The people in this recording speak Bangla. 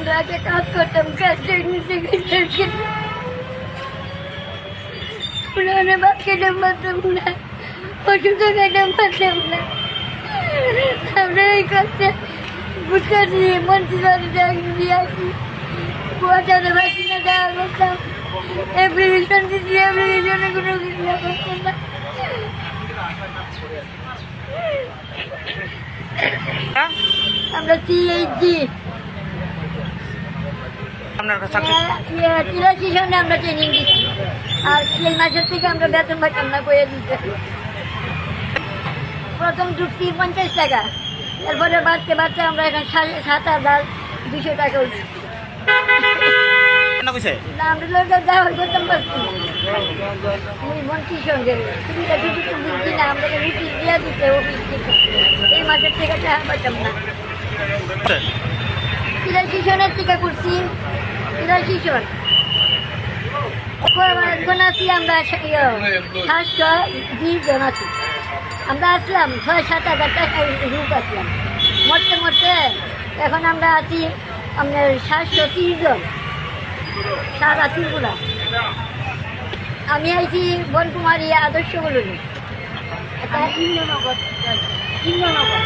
আমরা আগে কাজ করতাম কাজ চিকিৎসা পুরানো বাপ কেটে পারতাম না ওষুধ কেটে পারতাম না আমরা এই কাজটা বুঝতে দিয়ে মন্ত্রী দিয়ে আসি কুয়াশাতে বাসি না দেওয়া করতাম অ্যাপ্লিকেশন দিচ্ছি অ্যাপ্লিকেশনে কোনো কিছু করতাম না আমরা সিএইচজি আপনার চাকরি তিরাশি সনে আমরা ট্রেনিং দিচ্ছি। আর সেই মাসের থেকে আমরা বেতন না করে প্রথম ঢুকছি পঞ্চাশ টাকা। তারপরে বাড়তে বাড়তে আমরা এখন সাড়ে সাত হাজার দুশো টাকা উঠছি। এই মাসের থেকে পাইতাম না। তিরাশি সনের টিকা করছি। আমরা ইয়ে, সাতশো বিশ জন আছি। আমরা আসলাম ছয় সাত হাজার টাকা রূপ আসলাম। মরতে মরতে এখন আমরা আছি আপনার সাতশো তিরিশ জন। সারা ত্রিপুরা। আমি আইছি বনকুমারী আদর্শ বলুন ইন্দ্রনগর। ইন্দ্রনগর।